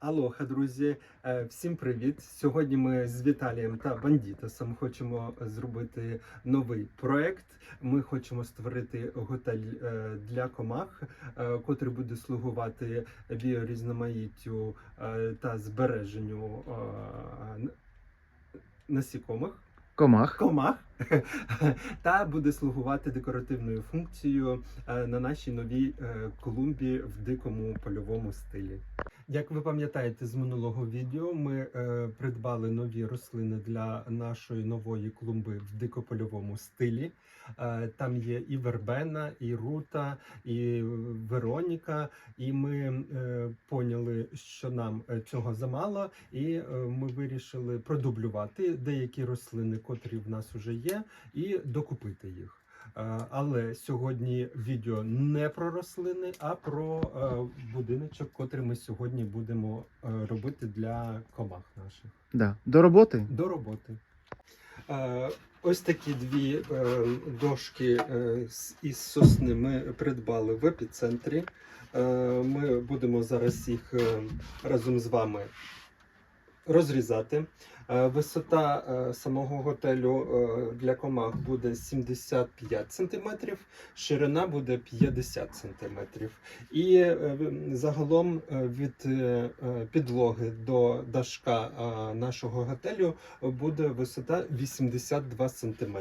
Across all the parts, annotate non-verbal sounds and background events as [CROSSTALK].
Алоха, друзі, Е, всім привіт! Сьогодні ми з Віталієм та Бандітасом хочемо зробити новий проект. Ми хочемо створити готель е, для комах, е, котрий буде слугувати біорізноманіттю та збереженню насікомих Комах. комах [LAUGHS] та буде слугувати декоративною функцією на нашій новій клумбі в дикому польовому стилі. Як ви пам'ятаєте з минулого відео, ми е, придбали нові рослини для нашої нової клумби в дикопольовому стилі. Е, там є і вербена, і рута, і Вероніка. І ми е, поняли, що нам е, цього замало, і е, ми вирішили продублювати деякі рослини, котрі в нас вже є, і докупити їх. Е, Але сьогодні відео не про рослини, а про е, будиночок, котрий ми сьогодні будемо е, робити для комах наших Да. До роботи. до роботи. Ось такі дві дошки із сосни ми придбали в епіцентрі. Ми будемо зараз їх разом з вами розрізати. Е, Висота е, самого готелю е, для комах буде 75 см, ширина буде 50 см. І загалом від підлоги до дашка нашого готелю буде висота 82 см.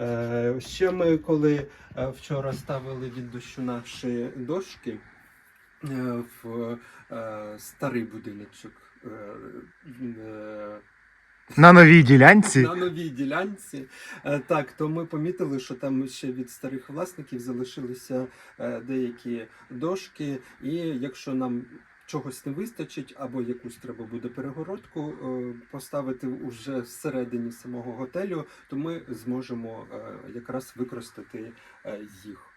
Е, Ще ми, коли вчора ставили від дощу наші дошки в е, старий будиночок. е, е, На новій ділянці. [LAUGHS] на новій ділянці. Е, Так, то ми помітили, що там ще від старих власників залишилися е, деякі дошки, і якщо нам чогось не вистачить, або якусь треба буде перегородку е, поставити уже всередині самого готелю, то ми зможемо е, якраз використати е, їх.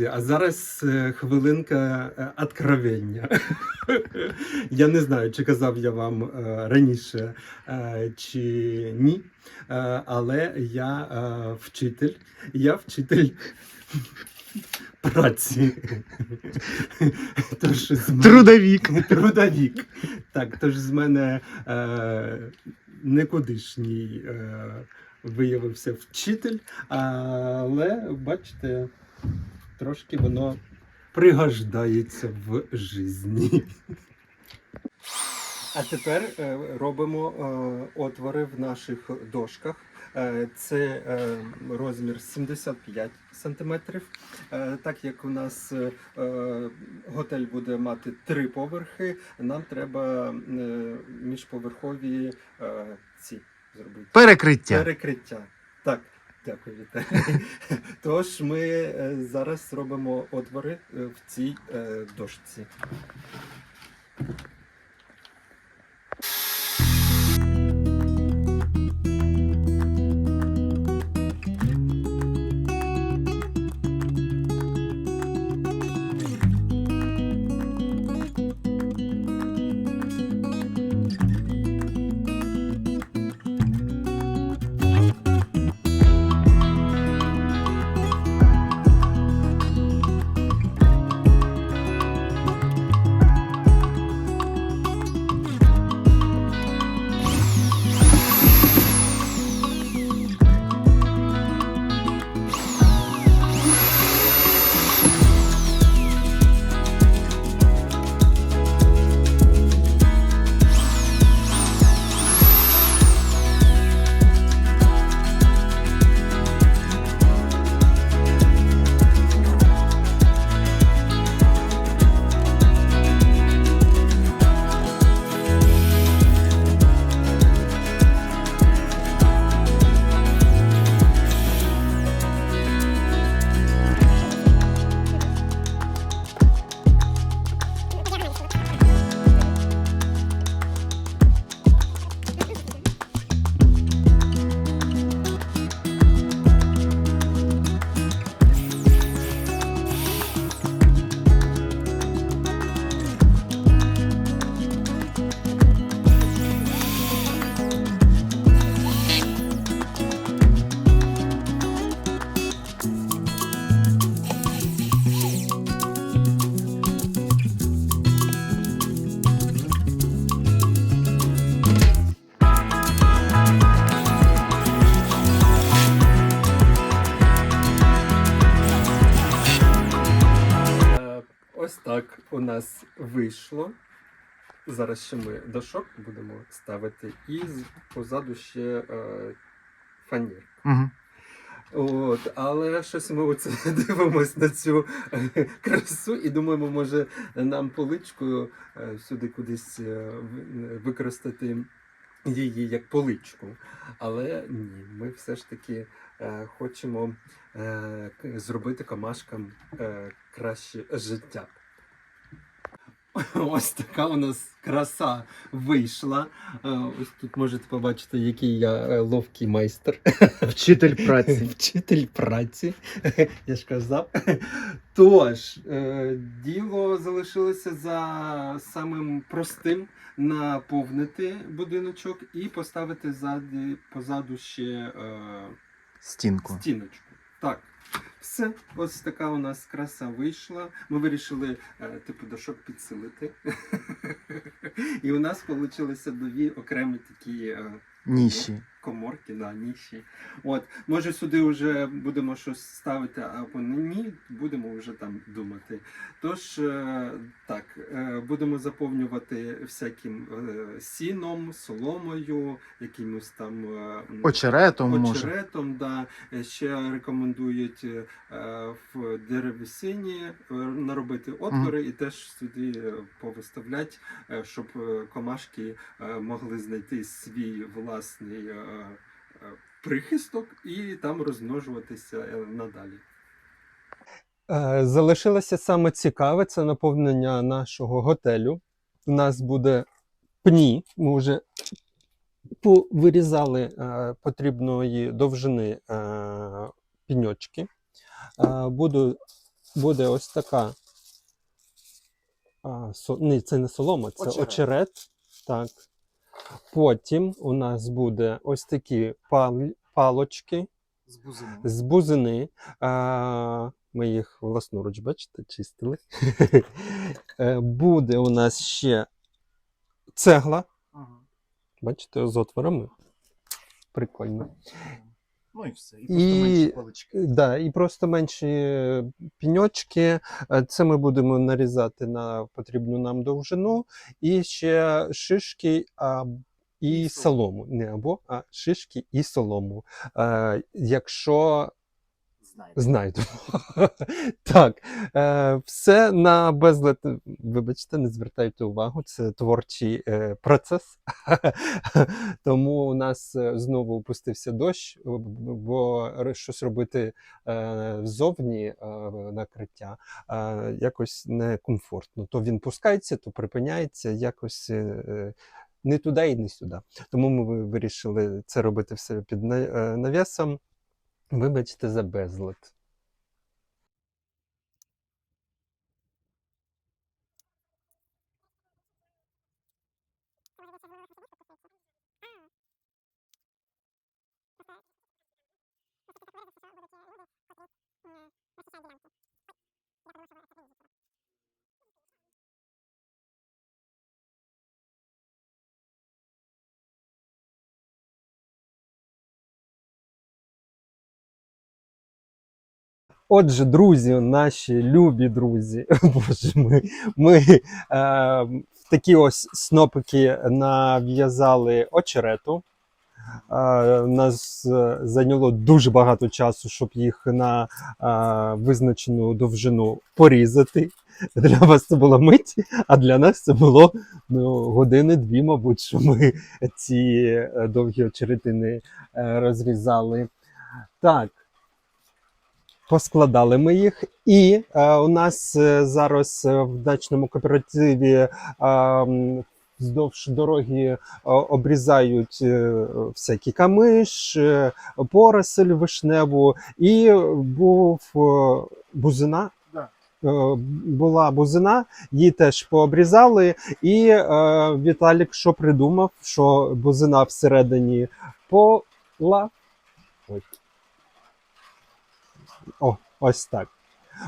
Друзі, а зараз е, хвилинка е, откровення. [LAUGHS] я не знаю, чи казав я вам е, раніше чи ні. Але я вчитель. Я вчитель [LAUGHS] праці. Тож мене- Трудовік. Трудовік. Так, тож з мене е, никудишній е, виявився вчитель, але бачите, трошки воно пригождається в житті. А тепер е, робимо е, отвори в наших дошках. Е, Це розмір 75 см. Так як у нас готель буде мати три поверхи, нам треба міжповерхові ці зробити. Перекриття. Перекриття. Так, дякую, Віталій. [LAUGHS] Тож ми е, зараз робимо отвори е, в цій е, дошці. У нас вийшло. Зараз ще ми дошок будемо ставити, і позаду ще е, фанір. Угу. От, але щось ми оце [LAUGHS] дивимось на цю е, красу і думаємо, може нам поличкою е, сюди кудись е, використати її як поличку. Але ні, ми все ж таки хочемо е, зробити комашкам е, краще життя. [LAUGHS] Ось така у нас краса вийшла. Е, Ось тут можете побачити, який я е, ловкий майстер. [LAUGHS] Вчитель праці. Вчитель праці, [LAUGHS] я ж казав. Тож, е, діло залишилося за самим простим наповнити будиночок і поставити позаду ще Стінку. стіночку. Так. Все, ось така у нас краса вийшла. Ми вирішили е, типу дошок підсилити. [LAUGHS] І у нас вийшли дві окремі такі е, Ніші. Коморки, да, ніші. От, може сюди вже будемо щось ставити, або ні, будемо вже там думати. Тож, е, так, е, будемо заповнювати всяким е, сіном, соломою, якимось там е, м, Очеретом може. Да. Ще рекомендують в деревесині е, наробити отвори і теж сюди повиставляти, щоб комашки могли знайти свій власний прихисток і там розмножуватися е, надалі. Е, Залишилося саме цікаве це наповнення нашого готелю. У нас буде пні. Ми вже повирізали е, потрібної довжини е, піньочки. Е, буду, буде ось така. А, со, ні, це не солома, це очерет. Очерет. Так. Потім у нас буде ось такі палочки З бузини. з бузини. А, ми їх власноруч, бачите, чистили. [LAUGHS] Е, Буде у нас ще цегла. Ага. Бачите, з отворами. Прикольно. Ну і все. І просто І- менші палички. Да, і просто менші е, піньочки. Е, Це ми будемо нарізати на потрібну нам довжину. І ще шишки а, і І солому. Не або, а шишки і солому. Е, якщо. Знайдемо. [LAUGHS] так, е, все на безлад. Вибачте, не звертайте увагу, це творчий е, процес. [LAUGHS] Тому у нас е, знову опустився дощ, бо щось робити ззовні накриття якось некомфортно. То він пускається, то припиняється, якось. не туди і не сюди. Тому ми вирішили це робити все під навісом. Вибачте за безлад. Отже, друзі, наші любі друзі, [LAUGHS] боже ми, ми е, такі ось снопики нав'язали очерету. Е, нас е, зайняло дуже багато часу, щоб їх на е, визначену довжину порізати. Для вас це була мить, а для нас це було ну, години-дві, мабуть, що ми ці е, довгі очеретини е, розрізали. Так. Поскладали ми їх, і е, у нас е, зараз е, в дачному кооперативі е, вздовж дороги е, обрізають е, всякі камиш, е, поросель вишневу, і був е, бузина. Е, Була бузина, її теж пообрізали, і е, Віталік що придумав, що бузина всередині пола. Ой. Ось так.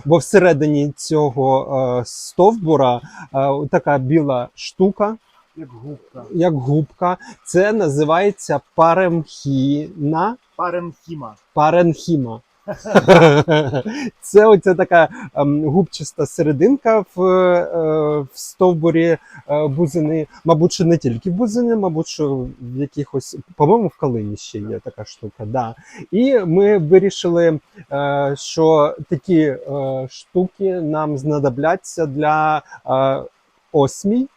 Бо всередині цього е, стовбура е, така біла штука, Як губка. як губка. Це називається паремхіна. Паренхіма. Паренхіма. [LAUGHS] Це оця така ем, губчаста серединка в, е, в стовбурі е, бузини. Мабуть, що не тільки в бузини, мабуть, що в якихось, по-моєму, в калині ще є така штука. Да. І ми вирішили, е, що такі штуки нам знадобляться для осмій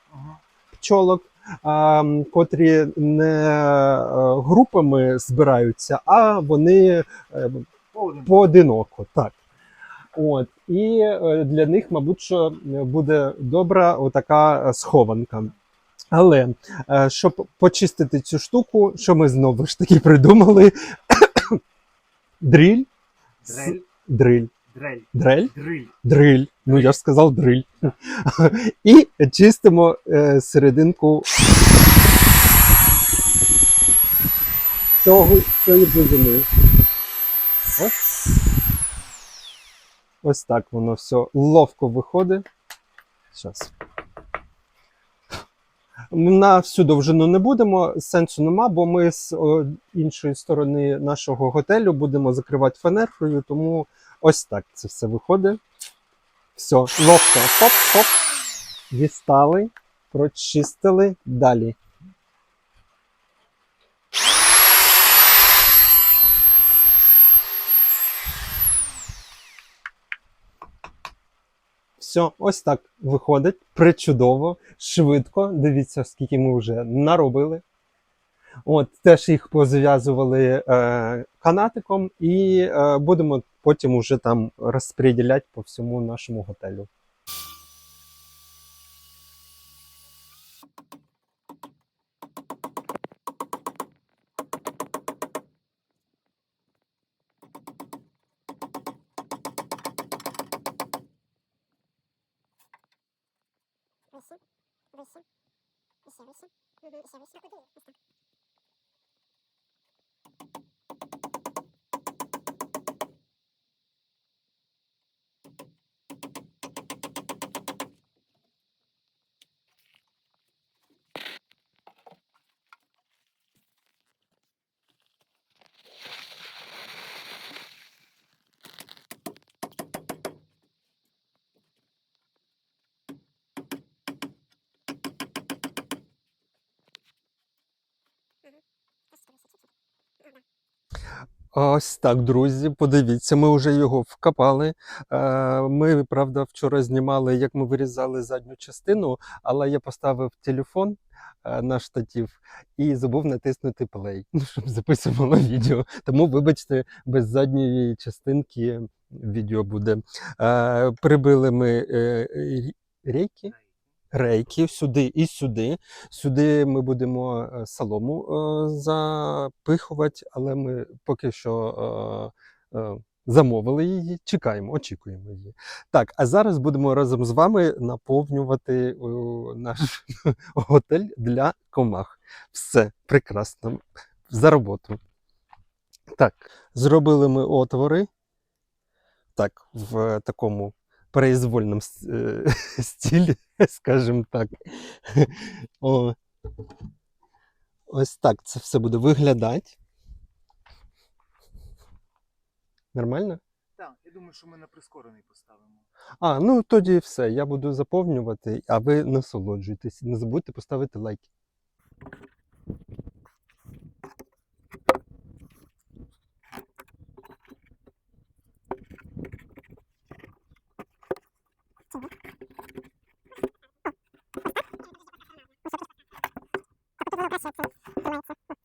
пчолок, котрі не групами збираються, а вони Повним. поодиноко. Так. От. І е, для них, мабуть, що буде добра отака е, схованка. Але е, щоб почистити цю штуку, що ми знову ж таки придумали? [COUGHS] Дриль. з- Дрель. Дриль. Дрель. Дрель. Дриль. Дриль. Ну я ж сказав дриль. [LAUGHS] І чистимо е, серединку цього цієї бузини. Ось. Ось так воно все ловко виходить. Зараз. На всю довжину не будемо, сенсу нема, бо ми з о, іншої сторони нашого готелю будемо закривати фанеркою, тому ось так це все виходить. Все, ловко. Хоп-хоп. Дістали, прочистили далі. Все, ось так виходить. Причудово, швидко. Дивіться, скільки ми вже наробили. От, теж їх позв'язували е, канатиком, і е, будемо потім уже там розподіляти по всьому нашому готелю. Ось так, друзі, подивіться, ми вже його вкопали. Е, Ми, правда, вчора знімали, як ми вирізали задню частину, але я поставив телефон е, на штатів і забув натиснути play, [LAUGHS] ну, щоб записувало відео. Тому, вибачте, без задньої частинки відео буде. Е, Прибили ми рі- рейки. Рейки сюди і сюди. Сюди ми будемо е, солому е, запихувати, але ми поки що е, замовили її, чекаємо, очікуємо її. Так, а зараз будемо разом з вами наповнювати наш [LAUGHS] готель для комах. Все прекрасно. За роботу. Так, зробили ми отвори. Так, в такому произвольному с- е, стилі, скажімо так. О, ось так це все буде виглядати. Нормально? Так, я думаю, що ми на прискорений поставимо. А, ну тоді все. Я буду заповнювати, а ви насолоджуйтесь. Не забудьте поставити лайк. Thank you.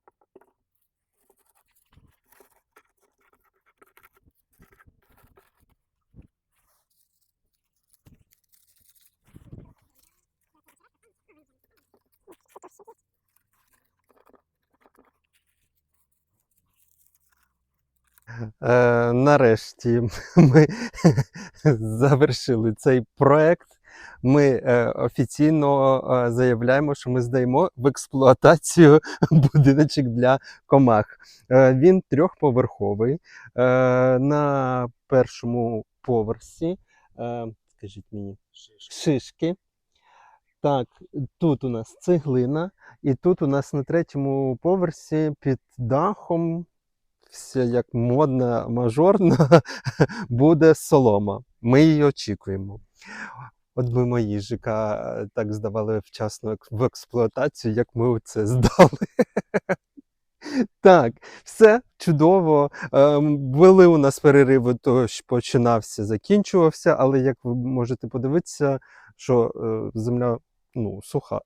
Е, нарешті [LAUGHS] ми завершили цей проект. Ми е, офіційно е, заявляємо, що ми здаємо в експлуатацію [LAUGHS] будиночок для комах. Е, він трьохповерховий. Е, на першому поверсі, е, скажіть мені, шишки. Так, тут у нас цеглина, і тут у нас на третьому поверсі під дахом все як модна, мажорна, [LAUGHS] буде солома. Ми її очікуємо. От ми мої ЖК е, так здавали вчасно в експлуатацію, як ми це [LAUGHS] здали. Так, все чудово. Ем, Були у нас перериви, то ж починався, закінчувався, але як ви можете подивитися, що е, земля ну, суха.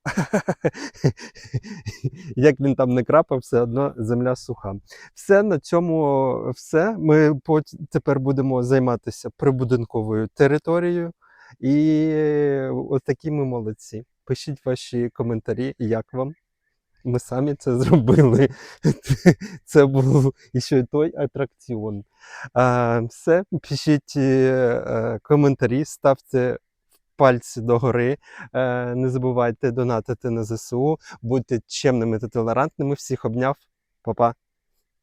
Як він там не крапав, все одно земля суха. Все на цьому все. Ми тепер будемо займатися прибудинковою територією. І от такі ми молодці. Пишіть ваші коментарі, як вам. Ми самі це зробили. [LAUGHS] Це був ще той атракціон. Все, пишіть е, коментарі, ставте пальці догори. Е, не забувайте донатити на ЗСУ, будьте чемними та толерантними. Всіх обняв. Па-па.